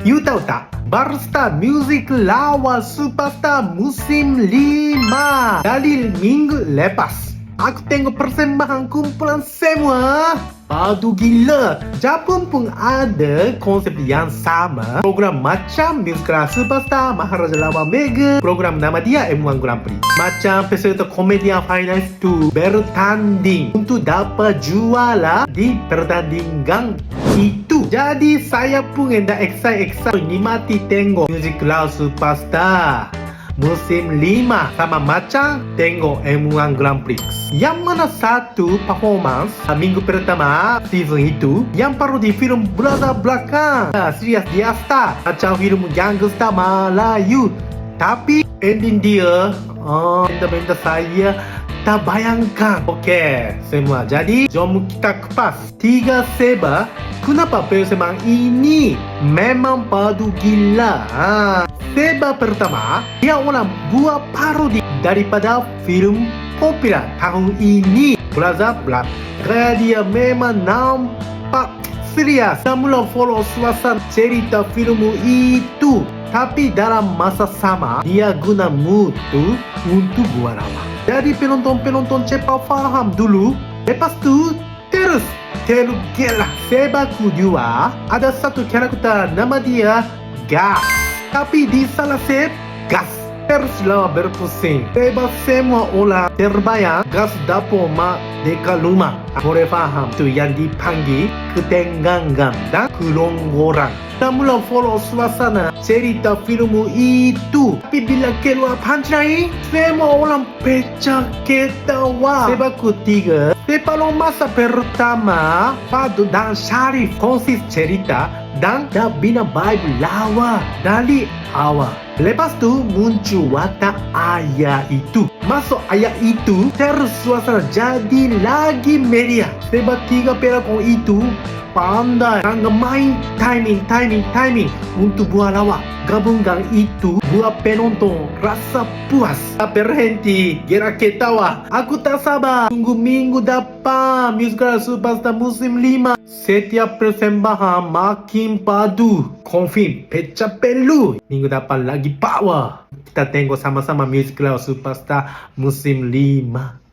Yuta Uta Barista Music Lawa Superstar Musim 5 Dari minggu lepas. Aku tengok persembahan kumpulan semua Padu gila. Japun pun ada konsep yang sama Program macam Musical Superstar Maharaja Lava Mega Program nama dia M1 Grand Prix. Macam peserta komedian finals tu Bertanding Untuk dapat juara Di pertandingan itu. Jadi saya pun hendak excited-excited Nikmati tengok Musical Superstar musim 5 sama macam tengok M1 Grand Prix. Yang mana satu performance uh, minggu pertama season itu yang parodi film Brother Belakang. Uh, serius dia star macam film Gangster Melayu. Tapi ending dia oh, benda-benda saya tak bayangkan Okey, semua jadi jom kita kupas tiga seba kenapa persembahan ini memang padu gila. Seba pertama, dia orang buat parodi daripada film popular tahun ini. Plaza Black. Gaya dia memang nampak serius. Saya mula follow suasana cerita film itu. Tapi dalam masa sama, dia guna mutu untuk buat apa. Jadi penonton-penonton cepat faham dulu. Lepas tu, terus tergela. Seba kedua, ada satu karakter nama dia Gas. Tapi di salah set, gas teruslah berpusing. Bebas semua orang terbayang gas dapur mak dekat rumah. Boleh faham tu yang dipanggil ketenggangan dan kelonggoran. Mula follow suasana cerita filmu itu. Tapi bila keluar punchline, semua orang pecah ketawa. Sebab ketiga, separuh masa pertama, Fadu dan Sharif konsis cerita dan dah bina Bible lawa dari awal. Lepas tu muncul watak ayah itu. Masuk ayah itu, terus suasana jadi lagi meriah. Sebab tiga pelakon itu pandai dan main timing, timing, timing untuk buat lawak. Gabungan itu buat penonton rasa puas. Tak berhenti, gerak ketawa. Aku tak sabar. Tunggu minggu depan musical superstar musim 5. Setiap persembahan makin padu. Confirm, pecah pelu. Minggu depan lagi power. Kita tengok sama-sama musical superstar musim 5.